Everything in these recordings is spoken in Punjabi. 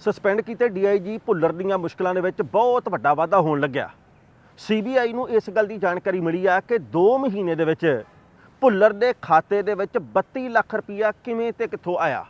ਸਸਪੈਂਡ ਕੀਤੇ ਡੀਆਈਜੀ ਭੁੱਲਰ ਦੀਆਂ ਮੁਸ਼ਕਲਾਂ ਦੇ ਵਿੱਚ ਬਹੁਤ ਵੱਡਾ ਵਾਧਾ ਹੋਣ ਲੱਗਿਆ। ਸੀਬੀਆਈ ਨੂੰ ਇਸ ਗੱਲ ਦੀ ਜਾਣਕਾਰੀ ਮਿਲੀ ਆ ਕਿ 2 ਮਹੀਨੇ ਦੇ ਵਿੱਚ ਭੁੱਲਰ ਦੇ ਖਾਤੇ ਦੇ ਵਿੱਚ 32 ਲੱਖ ਰੁਪਇਆ ਕਿਵੇਂ ਤੇ ਕਿੱਥੋਂ ਆਇਆ?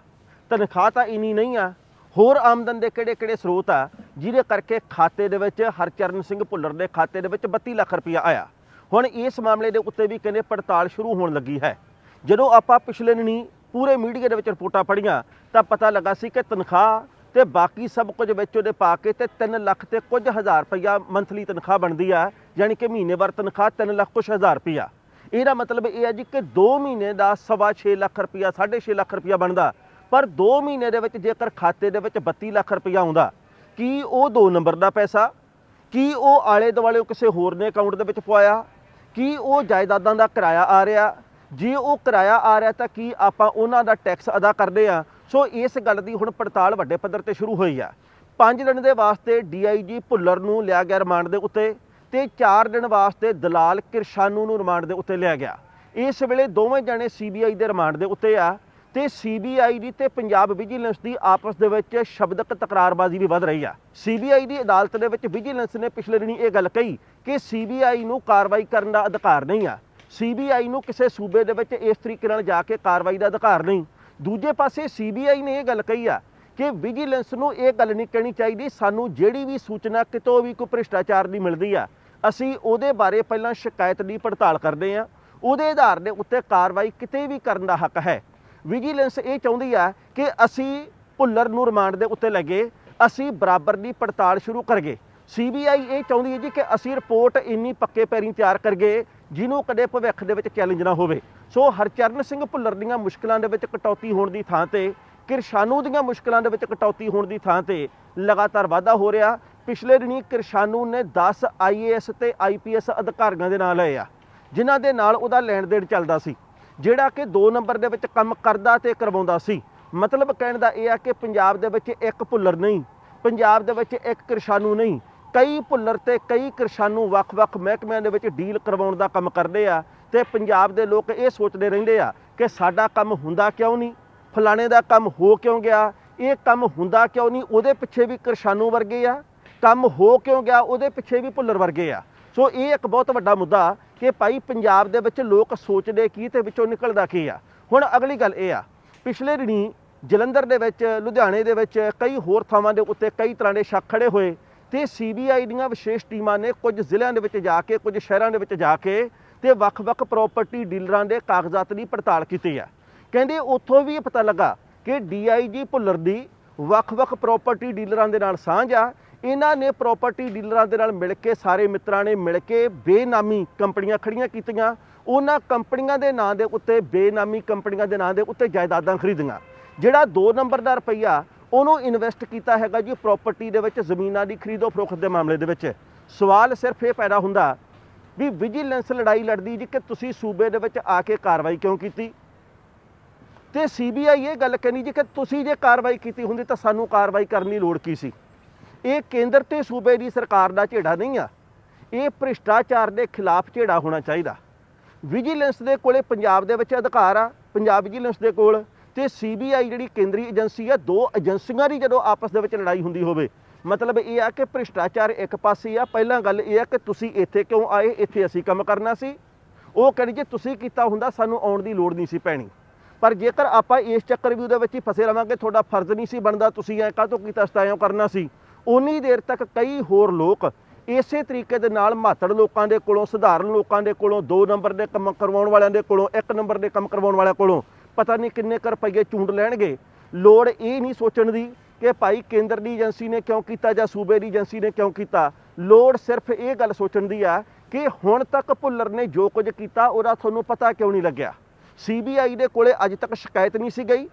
ਤਨਖਾਹ ਤਾਂ ਇਨੀ ਨਹੀਂ ਆ, ਹੋਰ ਆਮਦਨ ਦੇ ਕਿਹੜੇ ਕਿਹੜੇ ਸਰੋਤ ਆ, ਜਿਹਦੇ ਕਰਕੇ ਖਾਤੇ ਦੇ ਵਿੱਚ ਹਰਚਰਨ ਸਿੰਘ ਭੁੱਲਰ ਦੇ ਖਾਤੇ ਦੇ ਵਿੱਚ 32 ਲੱਖ ਰੁਪਇਆ ਆਇਆ। ਹੁਣ ਇਸ ਮਾਮਲੇ ਦੇ ਉੱਤੇ ਵੀ ਕਹਿੰਦੇ ਪੜਤਾਲ ਸ਼ੁਰੂ ਹੋਣ ਲੱਗੀ ਹੈ। ਜਦੋਂ ਆਪਾਂ ਪਿਛਲੇ ਦਿਨੀ ਪੂਰੇ ਮੀਡੀਆ ਦੇ ਵਿੱਚ ਰਿਪੋਰਟਾਂ ਪੜ੍ਹੀਆਂ, ਤਾਂ ਪਤਾ ਲੱਗਾ ਸੀ ਕਿ ਤਨਖਾਹ ਤੇ ਬਾਕੀ ਸਭ ਕੁਝ ਵਿੱਚ ਉਹਦੇ ਪਾ ਕੇ ਤੇ 3 ਲੱਖ ਤੇ ਕੁਝ ਹਜ਼ਾਰ ਰੁਪਇਆ ਮੰਥਲੀ ਤਨਖਾਹ ਬਣਦੀ ਆ, ਯਾਨੀ ਕਿ ਮਹੀਨੇਵਾਰ ਤਨਖਾਹ 3 ਲੱਖ ਕੁਝ ਹਜ਼ਾਰ ਰੁਪਇਆ ਇਹਦਾ ਮਤਲਬ ਇਹ ਹੈ ਜੀ ਕਿ 2 ਮਹੀਨੇ ਦਾ ਸਵਾ 6 ਲੱਖ ਰੁਪਇਆ 6.5 ਲੱਖ ਰੁਪਇਆ ਬਣਦਾ। ਪਰ 2 ਮਹੀਨੇ ਦੇ ਵਿੱਚ ਜੇਕਰ ਖਾਤੇ ਦੇ ਵਿੱਚ 32 ਲੱਖ ਰੁਪਇਆ ਆਉਂਦਾ, ਕੀ ਉਹ 2 ਨੰਬਰ ਦਾ ਪੈਸਾ? ਕੀ ਉਹ ਆਲੇ ਦੁਆਲੇ ਕਿਸੇ ਹੋਰ ਨੇ ਅਕਾਊਂਟ ਦੇ ਵਿੱਚ ਪਵਾਇਆ? ਕੀ ਉਹ ਜਾਇਦਾਦਾਂ ਦਾ ਕਿਰਾਇਆ ਆ ਰਿਹਾ? ਜੇ ਉਹ ਕਿਰਾਇਆ ਆ ਰਿਹਾ ਤਾਂ ਕੀ ਆਪਾਂ ਉਹਨਾਂ ਦਾ ਟੈਕਸ ਅਦਾ ਕਰਦੇ ਆ ਸੋ ਇਸ ਗੱਲ ਦੀ ਹੁਣ ਪੜਤਾਲ ਵੱਡੇ ਪੱਧਰ ਤੇ ਸ਼ੁਰੂ ਹੋਈ ਆ। 5 ਦਿਨ ਦੇ ਵਾਸਤੇ ਡੀਆਈਜੀ ਭੁੱਲਰ ਨੂੰ ਲਿਆ ਗਿਆ ਰਿਮਾਂਡ ਦੇ ਉੱਤੇ ਤੇ 4 ਦਿਨ ਵਾਸਤੇ ਦਲਾਲ ਕਿਰਸ਼ਾਨੂ ਨੂੰ ਰਿਮਾਂਡ ਦੇ ਉੱਤੇ ਲਿਆ ਗਿਆ। ਇਸ ਵੇਲੇ ਦੋਵੇਂ ਜਣੇ ਸੀਬੀਆਈ ਦੇ ਰਿਮਾਂਡ ਦੇ ਉੱਤੇ ਆ ਤੇ ਸੀਬੀਆਈ ਦੀ ਤੇ ਪੰਜਾਬ ਵਿਜੀਲੈਂਸ ਦੀ ਆਪਸ ਦੇ ਵਿੱਚ ਸ਼ਬਦਕ ਤਕਰਾਰਬਾਜ਼ੀ ਵੀ ਵੱਧ ਰਹੀ ਆ। ਸੀਬੀਆਈ ਦੀ ਅਦਾਲਤ ਦੇ ਵਿੱਚ ਵਿਜੀਲੈਂਸ ਨੇ ਪਿਛਲੇ ਦਿਨੀ ਇਹ ਗੱਲ ਕਹੀ ਕਿ ਸੀਬੀਆਈ ਨੂੰ ਕਾਰਵਾਈ ਕਰਨ ਦਾ ਅਧਿਕਾਰ ਨਹੀਂ ਆ। ਸੀਬੀਆਈ ਨੂੰ ਕਿਸੇ ਸੂਬੇ ਦੇ ਵਿੱਚ ਇਸ ਤਰੀਕੇ ਨਾਲ ਜਾ ਕੇ ਕਾਰਵਾਈ ਦਾ ਅਧਿਕਾਰ ਨਹੀਂ। ਦੂਜੇ ਪਾਸੇ ਸੀਬੀਆਈ ਨੇ ਇਹ ਗੱਲ ਕਹੀ ਆ ਕਿ ਵਿਜੀਲੈਂਸ ਨੂੰ ਇਹ ਗੱਲ ਨਹੀਂ ਕਹਿਣੀ ਚਾਹੀਦੀ, ਸਾਨੂੰ ਜਿਹੜੀ ਵੀ ਸੂਚਨਾ ਕਿਤੋਂ ਵੀ ਕੋਈ ਭ੍ਰਿਸ਼ਟਾਚਾਰ ਦੀ ਮਿਲਦੀ ਆ, ਅਸੀਂ ਉਹਦੇ ਬਾਰੇ ਪਹਿਲਾਂ ਸ਼ਿਕਾਇਤ ਦੀ ਪੜਤਾਲ ਕਰਦੇ ਆ। ਉਹਦੇ ਆਧਾਰ ਦੇ ਉੱਤੇ ਕਾਰਵਾਈ ਕਿਤੇ ਵੀ ਕਰਨ ਦਾ ਹੱਕ ਹੈ। ਵਿਜੀਲੈਂਸ ਇਹ ਚਾਹੁੰਦੀ ਆ ਕਿ ਅਸੀਂ ਭੁੱਲਰ ਨੂੰ ਰਿਮਾਂਡ ਦੇ ਉੱਤੇ ਲੱਗੇ ਅਸੀਂ ਬਰਾਬਰ ਦੀ ਪੜਤਾਲ ਸ਼ੁਰੂ ਕਰਗੇ ਸੀਬੀਆਈ ਇਹ ਚਾਹੁੰਦੀ ਹੈ ਜੀ ਕਿ ਅਸੀਂ ਰਿਪੋਰਟ ਇੰਨੀ ਪੱਕੇ ਪੈਰੀਂ ਤਿਆਰ ਕਰਗੇ ਜਿਹਨੂੰ ਕਦੇ ਭਵਿੱਖ ਦੇ ਵਿੱਚ ਚੈਲੰਜ ਨਾ ਹੋਵੇ। ਸੋ ਹਰਚਰਨ ਸਿੰਘ ਭੁੱਲਰ ਦੀਆਂ ਮੁਸ਼ਕਲਾਂ ਦੇ ਵਿੱਚ ਕਟੌਤੀ ਹੋਣ ਦੀ ਥਾਂ ਤੇ, ਕਿਰਸ਼ਾਨੂ ਦੀਆਂ ਮੁਸ਼ਕਲਾਂ ਦੇ ਵਿੱਚ ਕਟੌਤੀ ਹੋਣ ਦੀ ਥਾਂ ਤੇ ਲਗਾਤਾਰ ਵਾਧਾ ਹੋ ਰਿਹਾ। ਪਿਛਲੇ ਦਿਨੀ ਕਿਰਸ਼ਾਨੂ ਨੇ 10 ਆਈਏਐਸ ਤੇ ਆਈਪੀਐਸ ਅਧਿਕਾਰੀਆਂ ਦੇ ਨਾਂ ਲਏ ਆ, ਜਿਨ੍ਹਾਂ ਦੇ ਨਾਲ ਉਹਦਾ ਲੈਣ ਦੇਣ ਚੱਲਦਾ ਸੀ, ਜਿਹੜਾ ਕਿ 2 ਨੰਬਰ ਦੇ ਵਿੱਚ ਕੰਮ ਕਰਦਾ ਤੇ ਕਰਵਾਉਂਦਾ ਸੀ। ਮਤਲਬ ਕਹਿਣ ਦਾ ਇਹ ਆ ਕਿ ਪੰਜਾਬ ਦੇ ਵਿੱਚ ਇੱਕ ਭੁੱਲਰ ਨਹੀਂ, ਪੰਜਾਬ ਦੇ ਵਿੱਚ ਇੱਕ ਕਿਰਸ਼ਾਨੂ ਨਹੀਂ। ਕਈ ਭੁੱਲਰ ਤੇ ਕਈ ਕਿਰਸ਼ਾਨੂ ਵੱਖ-ਵੱਖ ਮਹਿਕਮਿਆਂ ਦੇ ਵਿੱਚ ਡੀਲ ਕਰਵਾਉਣ ਦਾ ਕੰਮ ਕਰਦੇ ਆ। ਤੇ ਪੰਜਾਬ ਦੇ ਲੋਕ ਇਹ ਸੋਚਦੇ ਰਹਿੰਦੇ ਆ ਕਿ ਸਾਡਾ ਕੰਮ ਹੁੰਦਾ ਕਿਉਂ ਨਹੀਂ? ਫਲਾਣੇ ਦਾ ਕੰਮ ਹੋ ਕਿਉਂ ਗਿਆ? ਇਹ ਕੰਮ ਹੁੰਦਾ ਕਿਉਂ ਨਹੀਂ? ਉਹਦੇ ਪਿੱਛੇ ਵੀ ਕਿਰਸ਼ਾਨੂ ਵਰਗੇ ਆ। ਕੰਮ ਹੋ ਕਿਉਂ ਗਿਆ? ਉਹਦੇ ਪਿੱਛੇ ਵੀ ਭੁੱਲਰ ਵਰਗੇ ਆ। ਸੋ ਇਹ ਇੱਕ ਬਹੁਤ ਵੱਡਾ ਮੁੱਦਾ ਕਿ ਭਾਈ ਪੰਜਾਬ ਦੇ ਵਿੱਚ ਲੋਕ ਸੋਚਦੇ ਕੀ ਤੇ ਵਿੱਚੋਂ ਨਿਕਲਦਾ ਕੀ ਆ? ਹੁਣ ਅਗਲੀ ਗੱਲ ਇਹ ਆ। ਪਿਛਲੇ ਦਿਨੀ ਜਲੰਧਰ ਦੇ ਵਿੱਚ, ਲੁਧਿਆਣੇ ਦੇ ਵਿੱਚ ਕਈ ਹੋਰ ਥਾਵਾਂ ਦੇ ਉੱਤੇ ਕਈ ਤਰ੍ਹਾਂ ਦੇ ਸ਼ੱਕ ਖੜੇ ਹੋਏ ਤੇ ਸੀਬੀਆਈ ਦੀਆਂ ਵਿਸ਼ੇਸ਼ ਟੀਮਾਂ ਨੇ ਕੁਝ ਜ਼ਿਲ੍ਹਿਆਂ ਦੇ ਵਿੱਚ ਜਾ ਕੇ, ਕੁਝ ਸ਼ਹਿਰਾਂ ਦੇ ਵਿੱਚ ਜਾ ਕੇ ਤੇ ਵੱਖ-ਵੱਖ ਪ੍ਰਾਪਰਟੀ ਡੀਲਰਾਂ ਦੇ ਕਾਗਜ਼ਾਤ ਦੀ ਪੜਤਾਲ ਕੀਤੀ ਆ ਕਹਿੰਦੇ ਉੱਥੋਂ ਵੀ ਇਹ ਪਤਾ ਲੱਗਾ ਕਿ ਡੀਆਈਜੀ ਭੁੱਲਰ ਦੀ ਵੱਖ-ਵੱਖ ਪ੍ਰਾਪਰਟੀ ਡੀਲਰਾਂ ਦੇ ਨਾਲ ਸਾਂਝ ਆ। ਇਹਨਾਂ ਨੇ ਪ੍ਰਾਪਰਟੀ ਡੀਲਰਾਂ ਦੇ ਨਾਲ ਮਿਲ ਕੇ ਸਾਰੇ ਮਿੱਤਰਾਂ ਨੇ ਮਿਲ ਕੇ ਬੇਨਾਮੀ ਕੰਪਨੀਆਂ ਖੜੀਆਂ ਕੀਤੀਆਂ। ਉਹਨਾਂ ਕੰਪਨੀਆਂ ਦੇ ਨਾਂ ਦੇ ਉੱਤੇ ਬੇਨਾਮੀ ਕੰਪਨੀਆਂ ਦੇ ਨਾਂ ਦੇ ਉੱਤੇ ਜਾਇਦਾਦਾਂ ਖਰੀਦੀਆਂ। ਜਿਹੜਾ 2 ਨੰਬਰ ਦਾ ਰੁਪਈਆ ਉਹਨੂੰ ਇਨਵੈਸਟ ਕੀਤਾ ਹੈਗਾ ਜੀ ਪ੍ਰਾਪਰਟੀ ਦੇ ਵਿੱਚ ਜ਼ਮੀਨਾਂ ਦੀ ਖਰੀਦੋ ਫਰੋਖਤ ਦੇ ਮਾਮਲੇ ਦੇ ਵਿੱਚ। ਸਵਾਲ ਸਿਰਫ ਇਹ ਪੈਦਾ ਹੁੰਦਾ ਵੀ ਵਿਜੀਲੈਂਸ ਲੜਾਈ ਲੜਦੀ ਜੀ ਕਿ ਤੁਸੀਂ ਸੂਬੇ ਦੇ ਵਿੱਚ ਆ ਕੇ ਕਾਰਵਾਈ ਕਿਉਂ ਕੀਤੀ? ਤੇ ਸੀਬੀਆਈ ਇਹ ਗੱਲ ਕਹਿੰਦੀ ਜੀ ਕਿ ਤੁਸੀਂ ਜੇ ਕਾਰਵਾਈ ਕੀਤੀ ਹੁੰਦੀ ਤਾਂ ਸਾਨੂੰ ਕਾਰਵਾਈ ਕਰਨ ਦੀ ਲੋੜ ਕੀ ਸੀ? ਇਹ ਕੇਂਦਰ ਤੇ ਸੂਬੇ ਦੀ ਸਰਕਾਰ ਦਾ ਝੇੜਾ ਨਹੀਂ ਆ। ਇਹ ਭ੍ਰਿਸ਼ਟਾਚਾਰ ਦੇ ਖਿਲਾਫ ਝੇੜਾ ਹੋਣਾ ਚਾਹੀਦਾ। ਵਿਜੀਲੈਂਸ ਦੇ ਕੋਲੇ ਪੰਜਾਬ ਦੇ ਵਿੱਚ ਅਧਿਕਾਰ ਆ, ਪੰਜਾਬ ਵਿਜੀਲੈਂਸ ਦੇ ਕੋਲ। ਤੇ ਸੀਬੀਆਈ ਜਿਹੜੀ ਕੇਂਦਰੀ ਏਜੰਸੀ ਆ, ਦੋ ਏਜੰਸੀਆਂ ਦੀ ਜਦੋਂ ਆਪਸ ਦੇ ਵਿੱਚ ਲੜਾਈ ਹੁੰਦੀ ਹੋਵੇ ਮਤਲਬ ਇਹ ਆ ਕਿ ਭ੍ਰਿਸ਼ਟਾਚਾਰ ਇੱਕ ਪਾਸੇ ਆ। ਪਹਿਲਾਂ ਗੱਲ ਇਹ ਆ ਕਿ ਤੁਸੀਂ ਇੱਥੇ ਕਿਉਂ ਆਏ? ਇੱਥੇ ਅਸੀਂ ਕੰਮ ਕਰਨਾ ਸੀ। ਉਹ ਕਹਿੰਦੇ ਜੇ ਤੁਸੀਂ ਕੀਤਾ ਹੁੰਦਾ, ਸਾਨੂੰ ਆਉਣ ਦੀ ਲੋੜ ਨਹੀਂ ਸੀ ਪੈਣੀ। ਪਰ ਜੇਕਰ ਆਪਾਂ ਇਸ ਚੱਕਰ ਵੀ ਉਹਦੇ ਵਿੱਚ ਹੀ ਫਸੇ ਰਵਾਂਗੇ, ਤੁਹਾਡਾ ਫਰਜ਼ ਨਹੀਂ ਸੀ ਬਣਦਾ ਤੁਸੀਂ ਐ ਕਾਹਤੋਂ ਕੀਤਾ ਸਤਾਇਓ ਕਰਨਾ ਸੀ। ਉਨੀ ਦੇਰ ਤੱਕ ਕਈ ਹੋਰ ਲੋਕ ਇਸੇ ਤਰੀਕੇ ਦੇ ਨਾਲ ਮਾਤੜ ਲੋਕਾਂ ਦੇ ਕੋਲੋਂ, ਸਧਾਰਨ ਲੋਕਾਂ ਦੇ ਕੋਲੋਂ 2 ਨੰਬਰ ਦੇ ਕੰਮ ਕਰਵਾਉਣ ਵਾਲਿਆਂ ਦੇ ਕੋਲੋਂ 1 ਨੰਬਰ ਦੇ ਕੰਮ ਕਰਵਾਉਣ ਵਾਲਿਆਂ ਕੋਲੋਂ ਪਤਾ ਨਹੀਂ ਕਿੰਨੇ ਕੁ ਰੁਪਈਏ ਚੂੰਡ ਲੈਣਗੇ। ਲੋੜ ਇਹ ਨਹੀਂ ਸੋਚਣ ਦੀ ਕਿ ਭਾਈ ਕੇਂਦਰ ਦੀ ਏਜੰਸੀ ਨੇ ਕਿਉਂ ਕੀਤਾ ਜਾਂ ਸੂਬੇ ਦੀ ਏਜੰਸੀ ਨੇ ਕਿਉਂ ਕੀਤਾ? ਲੋੜ ਸਿਰਫ ਇਹ ਗੱਲ ਸੋਚਣ ਦੀ ਆ ਕਿ ਹੁਣ ਤੱਕ ਭੁੱਲਰ ਨੇ ਜੋ ਕੁਝ ਕੀਤਾ, ਉਹਦਾ ਤੁਹਾਨੂੰ ਪਤਾ ਕਿਉਂ ਨਹੀਂ ਲੱਗਿਆ? ਸੀਬੀਆਈ ਦੇ ਕੋਲੇ ਅੱਜ ਤੱਕ ਸ਼ਿਕਾਇਤ ਨਹੀਂ ਸੀ ਗਈ।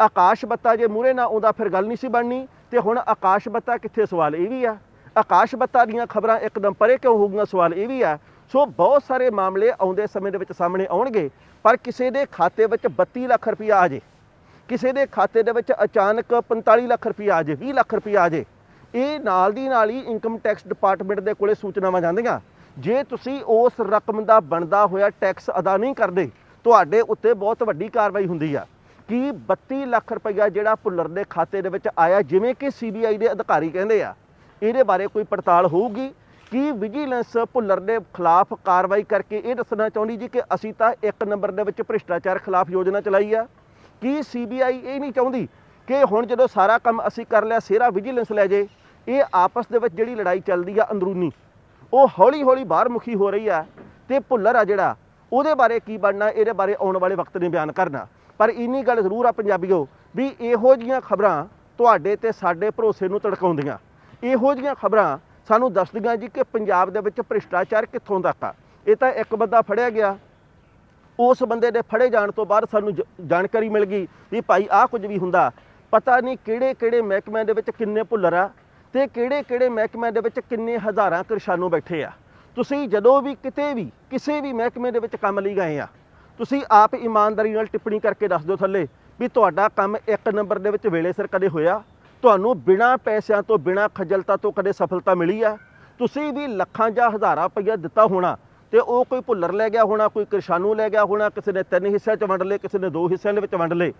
ਆਕਾਸ਼ ਬੱਤਾ ਜੇ ਮੂਰੇ ਨਾ ਆਉਂਦਾ, ਫਿਰ ਗੱਲ ਨਹੀਂ ਸੀ ਬਣਨੀ। ਤੇ ਹੁਣ ਆਕਾਸ਼ ਬੱਤਾ ਕਿੱਥੇ? ਸਵਾਲ ਇਹ ਵੀ ਆ। ਆਕਾਸ਼ ਬੱਤਾ ਦੀਆਂ ਖਬਰਾਂ ਇੱਕਦਮ ਪਰੇ ਕਿਉਂ ਹੋ ਗਈਆਂ ਸਵਾਲ ਇਹ ਵੀ ਆ। ਸੋ ਬਹੁਤ ਸਾਰੇ ਮਾਮਲੇ ਆਉਂਦੇ ਸਮੇਂ ਦੇ ਵਿੱਚ ਸਾਹਮਣੇ ਆਉਣਗੇ, ਪਰ ਕਿਸੇ ਦੇ ਖਾਤੇ ਵਿੱਚ 32 ਲੱਖ ਰੁਪਇਆ ਆ ਜੇ। ਕਿਸੇ ਦੇ ਖਾਤੇ ਦੇ ਵਿੱਚ ਅਚਾਨਕ 45 ਲੱਖ ਰੁਪਇਆ ਆ ਜੇ 20 ਲੱਖ ਰੁਪਇਆ ਆ ਜੇ, ਇਹ ਨਾਲ ਦੀ ਨਾਲ ਹੀ ਇਨਕਮ ਟੈਕਸ ਡਿਪਾਰਟਮੈਂਟ ਦੇ ਕੋਲੇ ਸੂਚਨਾਵਾਂ ਜਾਂਦੀਆਂ। ਜੇ ਤੁਸੀਂ ਉਸ ਰਕਮ ਦਾ ਬਣਦਾ ਹੋਇਆ ਟੈਕਸ ਅਦਾ ਨਹੀਂ ਕਰਦੇ, ਤੁਹਾਡੇ ਉੱਤੇ ਬਹੁਤ ਵੱਡੀ ਕਾਰਵਾਈ ਹੁੰਦੀ ਆ। ਕਿ 32 ਲੱਖ ਰੁਪਈਆ ਜਿਹੜਾ ਭੁੱਲਰ ਦੇ ਖਾਤੇ ਦੇ ਵਿੱਚ ਆਇਆ, ਜਿਵੇਂ ਕਿ ਸੀਬੀਆਈ ਦੇ ਅਧਿਕਾਰੀ ਕਹਿੰਦੇ ਆ, ਇਹਦੇ ਬਾਰੇ ਕੋਈ ਪੜਤਾਲ ਹੋਊਗੀ? ਕਿ ਵਿਜੀਲੈਂਸ ਭੁੱਲਰ ਦੇ ਖਿਲਾਫ ਕਾਰਵਾਈ ਕਰਕੇ ਇਹ ਦੱਸਣਾ ਚਾਹੁੰਦੀ ਜੀ ਕਿ ਅਸੀਂ ਤਾਂ ਇੱਕ ਨੰਬਰ ਦੇ ਵਿੱਚ ਭ੍ਰਿਸ਼ਟਾਚਾਰ ਖਿਲਾਫ ਯੋਜਨਾ ਚਲਾਈ ਆ? ਕੀ ਸੀਬੀਆਈ ਇਹ ਨਹੀਂ ਚਾਹੁੰਦੀ ਕਿ ਹੁਣ ਜਦੋਂ ਸਾਰਾ ਕੰਮ ਅਸੀਂ ਕਰ ਲਿਆ, ਸਿਹਰਾ ਵਿਜੀਲੈਂਸ ਲੈ ਜੇ, ਇਹ ਆਪਸ ਦੇ ਵਿੱਚ ਜਿਹੜੀ ਲੜਾਈ ਚੱਲਦੀ ਆ ਅੰਦਰੂਨੀ, ਉਹ ਹੌਲੀ ਹੌਲੀ ਬਾਹਰ ਮੁਖੀ ਹੋ ਰਹੀ ਆ ਤੇ ਭੁੱਲਰ ਆ ਜਿਹੜਾ, ਉਹਦੇ ਬਾਰੇ ਕੀ ਬਣਨਾ, ਇਹਦੇ ਬਾਰੇ ਆਉਣ ਵਾਲੇ ਵਕਤ ਨੇ ਬਿਆਨ ਕਰਨਾ। ਪਰ ਇੰਨੀ ਗੱਲ ਜ਼ਰੂਰ ਆ ਪੰਜਾਬੀਓ ਵੀ ਇਹੋ ਜੀਆਂ ਖਬਰਾਂ ਤੁਹਾਡੇ ਤੇ ਸਾਡੇ ਭਰੋਸੇ ਨੂੰ ਤੜਕਾਉਂਦੀਆਂ। ਇਹੋ ਜੀਆਂ ਖਬਰਾਂ ਸਾਨੂੰ ਦੱਸਦੀਆਂ ਜੀ ਕਿ ਪੰਜਾਬ ਦੇ ਵਿੱਚ ਭ੍ਰਿਸ਼ਟਾਚਾਰ ਕਿੱਥੋਂ ਤੱਕ ਆ। ਇਹ ਤਾਂ ਇੱਕ ਬੰਦਾ ਫੜਿਆ ਗਿਆ ਉਸ ਬੰਦੇ ਦੇ ਫੜੇ ਜਾਣ ਤੋਂ ਬਾਅਦ ਸਾਨੂੰ ਜ- ਜਾਣਕਾਰੀ ਮਿਲ ਗਈ ਵੀ ਭਾਈ ਆਹ ਕੁਝ ਵੀ ਹੁੰਦਾ। ਪਤਾ ਨਹੀਂ ਕਿਹੜੇ ਕਿਹੜੇ ਮਹਿਕਮਿਆਂ ਦੇ ਵਿੱਚ ਕਿੰਨੇ ਭੁੱਲਰ ਆ ਤੇ ਕਿਹੜੇ ਕਿਹੜੇ ਮਹਿਕਮਿਆਂ ਦੇ ਵਿੱਚ ਕਿੰਨੇ ਹਜ਼ਾਰਾਂ ਕਿਰਸਾਨੂ ਬੈਠੇ ਆ। ਤੁਸੀਂ ਜਦੋਂ ਵੀ ਕਿਤੇ ਵੀ, ਕਿਸੇ ਵੀ ਮਹਿਕਮੇ ਦੇ ਵਿੱਚ ਕੰਮ ਲਈ ਗਏ ਆ, ਤੁਸੀਂ ਆਪ ਇਮਾਨਦਾਰੀ ਨਾਲ ਟਿੱਪਣੀ ਕਰਕੇ ਦੱਸ ਦਿਓ ਥੱਲੇ ਵੀ ਤੁਹਾਡਾ ਕੰਮ ਇੱਕ ਨੰਬਰ ਦੇ ਵਿੱਚ ਵੇਲੇ ਸਿਰ ਕਦੇ ਹੋਇਆ। ਤੁਹਾਨੂੰ ਬਿਨਾਂ ਪੈਸਿਆਂ ਤੋਂ, ਬਿਨਾਂ ਖੱਜਲਤਾ ਤੋਂ ਕਦੇ ਸਫਲਤਾ ਮਿਲੀ ਆ। ਤੁਸੀਂ ਵੀ ਲੱਖਾਂ ਜਾਂ ਹਜ਼ਾਰਾਂ ਰੁਪਈਆ ਦਿੱਤਾ ਹੋਣਾ ਤੇ ਉਹ ਕੋਈ ਭੁੱਲਰ ਲੈ ਗਿਆ ਹੋਣਾ, ਕੋਈ ਕਿਰਸਾਨੂ ਲੈ ਗਿਆ ਹੋਣਾ, ਕਿਸੇ ਨੇ ਤਿੰਨ ਹਿੱਸਿਆਂ 'ਚ ਵੰਡ ਲਏ, ਕਿਸੇ ਨੇ ਦੋ ਹਿੱਸਿਆਂ ਦੇ ਵਿੱਚ ਵੰਡ ਲਏ।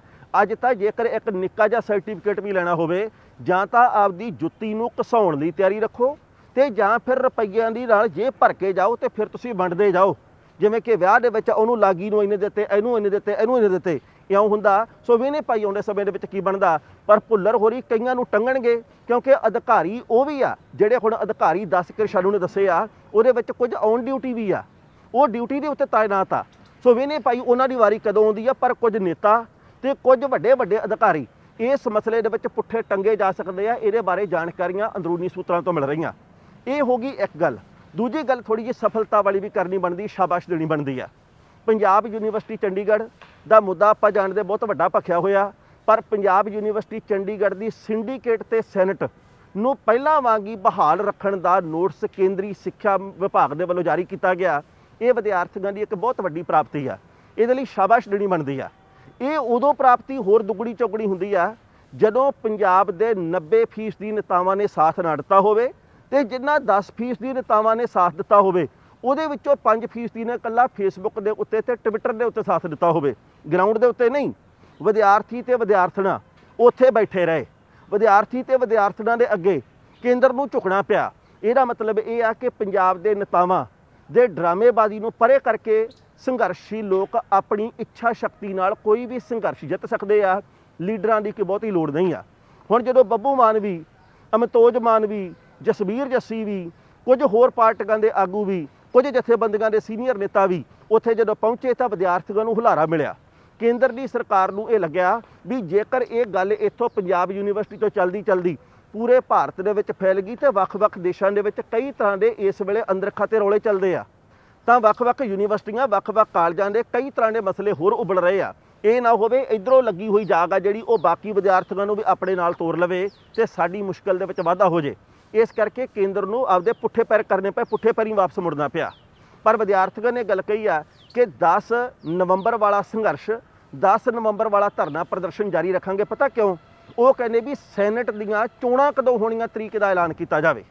ਅੱਜ ਤਾਂ ਜੇਕਰ ਇੱਕ ਨਿੱਕਾ ਜਿਹਾ ਸਰਟੀਫਿਕੇਟ ਵੀ ਲੈਣਾ ਹੋਵੇ, ਜਾਂ ਤਾਂ ਆਪਦੀ ਜੁੱਤੀ ਨੂੰ ਘਸਾਉਣ ਲਈ ਤਿਆਰੀ ਰੱਖੋ ਤੇ ਜਾਂ ਫਿਰ ਰੁਪਈਆਂ ਦੀ ਨਾਲ ਜੇ ਭਰ ਕੇ ਜਾਓ ਤੇ ਫਿਰ ਤੁਸੀਂ ਵੰਡਦੇ ਜਾਓ। ਜਿਵੇਂ ਕਿ ਵਿਆਹ ਦੇ ਵਿੱਚ ਉਹਨੂੰ ਲਾਗੀ ਨੂੰ ਇੰਨੇ ਦਿੱਤੇ, ਇਹਨੂੰ ਇੰਨੇ ਦਿੱਤੇ, ਇਹਨੂੰ ਇੰਨੇ ਦਿੱਤੇ। ਇਉਂ ਹੁੰਦਾ? ਸੋ ਵੀ ਭਾਈ ਪਾਈ ਆਉਂਦੇ ਸਮੇਂ ਦੇ ਵਿੱਚ ਕੀ ਬਣਦਾ? ਪਰ ਭੁੱਲਰ ਹੋਰੀ ਕਈਆਂ ਨੂੰ ਟੰਗਣਗੇ, ਕਿਉਂਕਿ ਅਧਿਕਾਰੀ ਉਹ ਵੀ ਆ, ਜਿਹੜੇ ਹੁਣ ਅਧਿਕਾਰੀ 10 ਕਿਰਸ਼ਾਨੂ ਨੇ ਦੱਸੇ ਆ, ਉਹਦੇ ਵਿੱਚ ਕੁਝ ਔਨ ਡਿਊਟੀ ਵੀ ਆ। ਉਹ ਡਿਊਟੀ ਦੇ ਉੱਤੇ ਤਾਇਨਾਤ ਆ। ਸੋ ਵੀ ਨੇ ਭਾਈ ਉਹਨਾਂ ਦੀ ਵਾਰੀ ਕਦੋਂ ਆਉਂਦੀ ਆ? ਪਰ ਕੁਝ ਨੇਤਾ ਤੇ ਕੁਝ ਵੱਡੇ ਵੱਡੇ ਅਧਿਕਾਰੀ ਇਸ ਮਸਲੇ ਦੇ ਵਿੱਚ ਪੁੱਠੇ ਟੰਗੇ ਜਾ ਸਕਦੇ ਆ। ਇਹਦੇ ਬਾਰੇ ਜਾਣਕਾਰੀਆਂ ਅੰਦਰੂਨੀ ਸੂਤਰਾਂ ਤੋਂ ਮਿਲ ਰਹੀਆਂ। ਇਹ ਹੋ ਗਈ ਇੱਕ ਗੱਲ। ਦੂਜੀ ਗੱਲ ਥੋੜੀ ਜਿਹੀ ਸਫਲਤਾ ਵਾਲੀ ਵੀ ਕਰਨੀ ਬਣਦੀ, ਸ਼ਾਬਾਸ਼ ਦੇਣੀ ਬਣਦੀ ਆ। ਪੰਜਾਬ ਯੂਨੀਵਰਸਿਟੀ ਚੰਡੀਗੜ੍ਹ ਦਾ ਮੁੱਦਾ ਆਪਾਂ ਜਾਣਦੇ ਬਹੁਤ ਵੱਡਾ ਭਖਿਆ ਹੋਇਆ, ਪਰ ਪੰਜਾਬ ਯੂਨੀਵਰਸਿਟੀ ਚੰਡੀਗੜ੍ਹ ਦੀ ਸਿੰਡੀਕੇਟ ਤੇ ਸੈਨੇਟ ਨੂੰ ਪਹਿਲਾਂ ਵਾਂਗ ਹੀ ਬਹਾਲ ਰੱਖਣ ਦਾ ਨੋਟਿਸ ਕੇਂਦਰੀ ਸਿੱਖਿਆ ਵਿਭਾਗ ਦੇ ਵੱਲੋਂ ਜਾਰੀ ਕੀਤਾ ਗਿਆ। ਇਹ ਵਿਦਿਆਰਥੀਆਂ ਦੀ ਇੱਕ ਬਹੁਤ ਵੱਡੀ ਪ੍ਰਾਪਤੀ ਆ। ਇਹਦੇ ਲਈ ਸ਼ਾਬਾਸ਼ ਦੇਣੀ ਬਣਦੀ ਆ। ਇਹ ਉਦੋਂ ਪ੍ਰਾਪਤੀ ਹੋਰ ਦੁੱਗਣੀ ਚੌਗਣੀ ਹੁੰਦੀ ਆ, ਜਦੋਂ ਪੰਜਾਬ ਦੇ 90% ਦੀ ਨੇਤਾਵਾਂ ਨੇ ਸਾਥ ਨਾ ਦਿੱਤਾ ਹੋਵੇ ਤੇ ਜਿਨ੍ਹਾਂ 10% ਦੀ ਨੇਤਾਵਾਂ ਨੇ ਸਾਥ ਦਿੱਤਾ ਹੋਵੇ ਉਹਦੇ ਵਿੱਚੋਂ 5% ਨੇ ਇਕੱਲਾ ਫੇਸਬੁੱਕ ਦੇ ਉੱਤੇ ਤੇ ਟਵਿੱਟਰ ਦੇ ਉੱਤੇ ਸਾਥ ਦਿੱਤਾ ਹੋਵੇ। ਗਰਾਊਂਡ ਦੇ ਉੱਤੇ ਨਹੀਂ। ਵਿਦਿਆਰਥੀ ਤੇ ਵਿਦਿਆਰਥਣਾ ਉੱਥੇ ਬੈਠੇ ਰਹੇ। ਵਿਦਿਆਰਥੀ ਤੇ ਵਿਦਿਆਰਥਣਾਂ ਦੇ ਅੱਗੇ ਕੇਂਦਰ ਨੂੰ ਝੁਕਣਾ ਪਿਆ। ਇਹਦਾ ਮਤਲਬ ਇਹ ਆ ਕਿ ਪੰਜਾਬ ਦੇ ਨੇਤਾਵਾਂ ਦੇ ਡਰਾਮੇਬਾਜ਼ੀ ਨੂੰ ਪਰੇ ਕਰਕੇ ਸੰਘਰਸ਼ੀ ਲੋਕ ਆਪਣੀ ਇੱਛਾ ਸ਼ਕਤੀ ਨਾਲ ਕੋਈ ਵੀ ਸੰਘਰਸ਼ ਜਿੱਤ ਸਕਦੇ ਆ। ਲੀਡਰਾਂ ਦੀ ਕਿ ਬਹੁਤੀ ਲੋੜ ਨਹੀਂ ਆ। ਹੁਣ ਜਦੋਂ ਬੱਬੂ ਮਾਨ ਵੀ ਅਮਤੋਜ ਮਾਨ ਵੀ ਜਸਬੀਰ ਜੱਸੀ ਵੀ, ਕੁਝ ਹੋਰ ਪਾਰਟੀਆਂ ਦੇ ਆਗੂ ਵੀ ਕੁਝ ਜਥੇਬੰਦੀਆਂ ਦੇ ਸੀਨੀਅਰ ਨੇਤਾ ਵੀ ਉੱਥੇ ਜਦੋਂ ਪਹੁੰਚੇ ਤਾਂ ਵਿਦਿਆਰਥੀਆਂ ਨੂੰ ਹੁਲਾਰਾ ਮਿਲਿਆ। ਕੇਂਦਰ ਦੀ ਸਰਕਾਰ ਨੂੰ ਇਹ ਲੱਗਿਆ ਵੀ ਜੇਕਰ ਇਹ ਗੱਲ ਇੱਥੋਂ ਪੰਜਾਬ ਯੂਨੀਵਰਸਿਟੀ ਤੋਂ ਚੱਲਦੀ ਚੱਲਦੀ ਪੂਰੇ ਭਾਰਤ ਦੇ ਵਿੱਚ ਫੈਲ ਗਈ ਤੇ ਵੱਖ-ਵੱਖ ਦੇਸ਼ਾਂ ਦੇ ਵਿੱਚ ਕਈ ਤਰ੍ਹਾਂ ਦੇ ਇਸ ਵੇਲੇ ਅੰਦਰ ਖਾਤੇ ਰੌਲੇ ਚੱਲਦੇ ਆ, ਤਾਂ ਵੱਖ-ਵੱਖ ਯੂਨੀਵਰਸਿਟੀਆਂ, ਵੱਖ-ਵੱਖ ਕਾਲਜਾਂ ਦੇ ਕਈ ਤਰ੍ਹਾਂ ਦੇ ਮਸਲੇ ਹੋਰ ਉਬਲ ਰਹੇ ਆ। ਇਹ ਨਾ ਹੋਵੇ ਇਧਰੋਂ ਲੱਗੀ ਹੋਈ ਜਾਗ ਆ ਜਿਹੜੀ ਉਹ ਬਾਕੀ ਵਿਦਿਆਰਥੀਆਂ ਨੂੰ ਵੀ ਆਪਣੇ ਨਾਲ ਤੋਰ ਲਵੇ ਤੇ ਸਾਡੀ ਮੁਸ਼ਕਲ ਦੇ ਵਿੱਚ ਵਾਧਾ ਹੋ ਜੇ। ਇਸ ਕਰਕੇ ਕੇਂਦਰ ਨੂੰ ਆਪਦੇ ਪੁੱਠੇ ਪੈਰ ਕਰਨੇ ਪਏ, ਪੁੱਠੇ ਪੈਰੀਂ ਵਾਪਸ ਮੁੜਨਾ ਪਿਆ। ਪਰ ਵਿਦਿਆਰਥੀਆਂ ਨੇ ਗੱਲ ਕਹੀ ਆ ਕਿ 10 ਨਵੰਬਰ ਵਾਲਾ ਸੰਘਰਸ਼ 10 ਨਵੰਬਰ ਵਾਲਾ ਧਰਨਾ ਪ੍ਰਦਰਸ਼ਨ ਜਾਰੀ ਰੱਖਾਂਗੇ। ਪਤਾ ਕਿਉਂ? ਉਹ ਕਹਿੰਦੇ ਵੀ ਸੈਨੇਟ ਦੀਆਂ ਚੋਣਾਂ ਕਦੋਂ ਹੋਣੀਆਂ ਤਰੀਕ ਦਾ ਐਲਾਨ ਕੀਤਾ ਜਾਵੇ।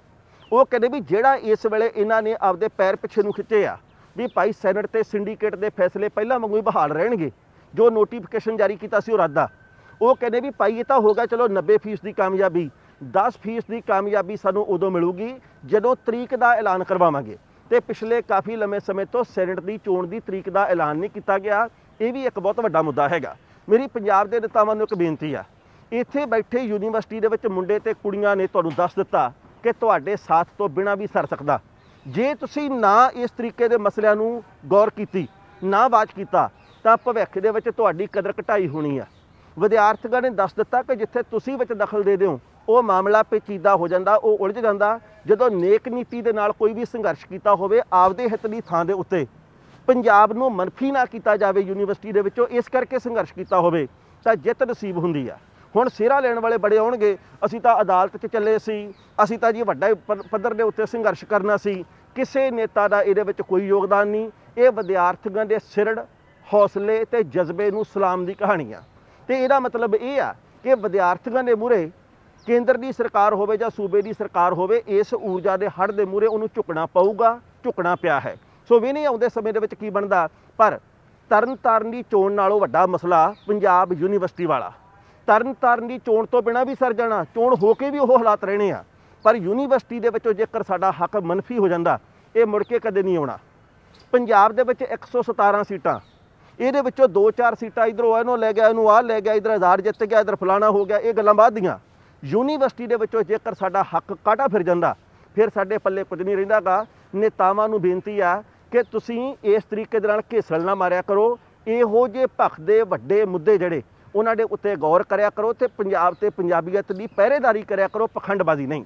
ਉਹ ਕਹਿੰਦੇ ਵੀ ਜਿਹੜਾ ਇਸ ਵੇਲੇ ਇਹਨਾਂ ਨੇ ਆਪਦੇ ਪੈਰ ਪਿੱਛੇ ਨੂੰ ਖਿੱਚੇ ਆ, ਵੀ ਭਾਈ ਸੈਨੇਟ ਤੇ ਸਿੰਡੀਕੇਟ ਦੇ ਫੈਸਲੇ ਪਹਿਲਾਂ ਵਾਂਗੂ ਹੀ ਬਹਾਲ ਰਹਿਣਗੇ। ਜੋ ਨੋਟੀਫਿਕੇਸ਼ਨ ਜਾਰੀ ਕੀਤਾ ਸੀ ਉਹ ਰੱਦ ਆ। ਉਹ ਕਹਿੰਦੇ ਵੀ ਭਾਈ ਇਹ ਤਾਂ ਹੋ ਗਿਆ, ਚਲੋ 90% ਦੀ ਕਾਮਯਾਬੀ। 10% ਦੀ ਕਾਮਯਾਬੀ ਸਾਨੂੰ ਉਦੋਂ ਮਿਲੂਗੀ ਜਦੋਂ ਤਰੀਕ ਦਾ ਐਲਾਨ ਕਰਵਾਵਾਂਗੇ। ਤੇ ਪਿਛਲੇ ਕਾਫੀ ਲੰਮੇ ਸਮੇਂ ਤੋਂ ਸੈਨੇਟ ਦੀ ਚੋਣ ਦੀ ਤਰੀਕ ਦਾ ਐਲਾਨ ਨਹੀਂ ਕੀਤਾ ਗਿਆ। ਇਹ ਵੀ ਇੱਕ ਬਹੁਤ ਵੱਡਾ ਮੁੱਦਾ ਹੈਗਾ। ਮੇਰੀ ਪੰਜਾਬ ਦੇ ਨੇਤਾਵਾਂ ਨੂੰ ਇੱਕ ਬੇਨਤੀ ਆ। ਇੱਥੇ ਬੈਠੇ ਯੂਨੀਵਰਸਿਟੀ ਦੇ ਵਿੱਚ ਮੁੰਡੇ ਤੇ ਕੁੜੀਆਂ ਨੇ ਤੁਹਾਨੂੰ ਦੱਸ ਦਿੱਤਾ ਕਿ ਤੁਹਾਡੇ ਸਾਥ ਤੋਂ ਬਿਨਾਂ ਵੀ ਸਰ ਸਕਦਾ। ਜੇ ਤੁਸੀਂ ਨਾ ਇਸ ਤਰੀਕੇ ਦੇ ਮਸਲਿਆਂ ਨੂੰ ਗੌਰ ਕੀਤੀ, ਨਾ ਬਾਤ ਕੀਤਾ, ਤਾਂ ਭਵਿੱਖ ਦੇ ਵਿੱਚ ਤੁਹਾਡੀ ਕਦਰ ਘਟਾਈ ਹੋਣੀ ਆ। ਵਿਦਿਆਰਥੀਆਂ ਨੇ ਦੱਸ ਦਿੱਤਾ ਕਿ ਜਿੱਥੇ ਤੁਸੀਂ ਵਿੱਚ ਦਖਲ ਦੇ ਦਿਓ, ਉਹ ਮਾਮਲਾ ਪੇਚੀਦਾ ਹੋ ਜਾਂਦਾ, ਉਹ ਉਲਝ ਜਾਂਦਾ। ਜਦੋਂ ਨੇਕ ਨੀਤੀ ਦੇ ਨਾਲ ਕੋਈ ਵੀ ਸੰਘਰਸ਼ ਕੀਤਾ ਹੋਵੇ, ਆਪਦੇ ਹਿੱਤ ਦੀ ਥਾਂ ਦੇ ਉੱਤੇ ਪੰਜਾਬ ਨੂੰ ਮਨਫੀ ਨਾ ਕੀਤਾ ਜਾਵੇ ਯੂਨੀਵਰਸਿਟੀ ਦੇ ਵਿੱਚੋਂ, ਇਸ ਕਰਕੇ ਸੰਘਰਸ਼ ਕੀਤਾ ਹੋਵੇ, ਤਾਂ ਜਿੱਤ ਨਸੀਬ ਹੁੰਦੀ ਆ। ਹੁਣ ਸਿਹਰਾ ਲੈਣ ਵਾਲੇ ਬੜੇ ਆਉਣਗੇ, ਅਸੀਂ ਤਾਂ ਅਦਾਲਤ 'ਚ ਚੱਲੇ ਸੀ, ਅਸੀਂ ਤਾਂ ਜੀ ਵੱਡਾ ਪ- ਪੱਧਰ ਦੇ ਉੱਤੇ ਸੰਘਰਸ਼ ਕਰਨਾ ਸੀ। ਕਿਸੇ ਨੇਤਾ ਦਾ ਇਹਦੇ ਵਿੱਚ ਕੋਈ ਯੋਗਦਾਨ ਨਹੀਂ। ਇਹ ਵਿਦਿਆਰਥੀਆਂ ਦੇ ਸਿਰੜ, ਹੌਸਲੇ ਤੇ ਜਜ਼ਬੇ ਨੂੰ ਸਲਾਮ ਦੀ ਕਹਾਣੀ ਆ। ਤੇ ਇਹਦਾ ਮਤਲਬ ਇਹ ਆ ਕਿ ਵਿਦਿਆਰਥੀਆਂ ਦੇ ਮੂਹਰੇ ਕੇਂਦਰ ਦੀ ਸਰਕਾਰ ਹੋਵੇ ਜਾਂ ਸੂਬੇ ਦੀ ਸਰਕਾਰ ਹੋਵੇ, ਇਸ ਊਰਜਾ ਦੇ ਹੜ ਦੇ ਮੂਹਰੇ ਉਹਨੂੰ ਝੁਕਣਾ ਪਊਗਾ, ਝੁਕਣਾ ਪਿਆ ਹੈ। ਸੋ ਵੀ ਨਹੀਂ ਆਉਂਦੇ ਸਮੇਂ ਦੇ ਵਿੱਚ ਕੀ ਬਣਦਾ, ਪਰ ਤਰਨਤਾਰਨ ਦੀ ਚੋਣ ਨਾਲੋਂ ਵੱਡਾ ਮਸਲਾ ਪੰਜਾਬ ਯੂਨੀਵਰਸਿਟੀ ਵਾਲਾ। ਤਰਨਤਾਰਨ ਦੀ ਚੋਣ ਤੋਂ ਬਿਨਾਂ ਵੀ ਸਰ ਜਾਣਾ, ਚੋਣ ਹੋ ਕੇ ਵੀ ਉਹ ਹਾਲਾਤ ਰਹਿਣੇ ਆ, ਪਰ ਯੂਨੀਵਰਸਿਟੀ ਦੇ ਵਿੱਚੋਂ ਜੇਕਰ ਸਾਡਾ ਹੱਕ ਮਨਫੀ ਹੋ ਜਾਂਦਾ, ਇਹ ਮੁੜ ਕੇ ਕਦੇ ਨਹੀਂ ਆਉਣਾ। ਪੰਜਾਬ ਦੇ ਵਿੱਚ 117 ਸੀਟਾਂ ਇਹਦੇ ਵਿੱਚੋਂ 2-4 ਸੀਟਾਂ ਇਧਰੋਂ ਇਹਨੂੰ ਲੈ ਗਿਆ, ਇਹਨੂੰ ਆਹ ਲੈ ਗਿਆ, ਇਧਰ ਆਜ਼ਾਦ ਜਿੱਤ ਗਿਆ, ਇਧਰ ਫਲਾਣਾ ਹੋ ਗਿਆ, ਇਹ ਗੱਲਾਂ ਬਾਅਦ ਦੀਆਂ। ਯੂਨੀਵਰਸਿਟੀ ਦੇ ਵਿੱਚੋਂ ਜੇਕਰ ਸਾਡਾ ਹੱਕ ਕਾਟਾ ਫਿਰ ਜਾਂਦਾ? ਫਿਰ ਸਾਡੇ ਪੱਲੇ ਕੁਝ ਨਹੀਂ ਰਹਿੰਦਾਗਾ। ਨੇਤਾਵਾਂ ਨੂੰ ਬੇਨਤੀ ਆ ਕਿ ਤੁਸੀਂ ਇਸ ਤਰੀਕੇ ਦੇ ਨਾਲ ਘੇਸਲ ਨਾ ਮਾਰਿਆ ਕਰੋ। ਇਹੋ ਜਿਹੇ ਭਖ ਦੇ ਵੱਡੇ ਮੁੱਦੇ ਜਿਹੜੇ ਉਹਨਾਂ ਦੇ ਉੱਤੇ ਗੌਰ ਕਰਿਆ ਕਰੋ ਤੇ ਪੰਜਾਬ ਤੇ ਪੰਜਾਬੀਅਤ ਦੀ ਪਹਿਰੇਦਾਰੀ ਕਰਿਆ ਕਰੋ, ਪਖੰਡਬਾਜ਼ੀ ਨਹੀਂ।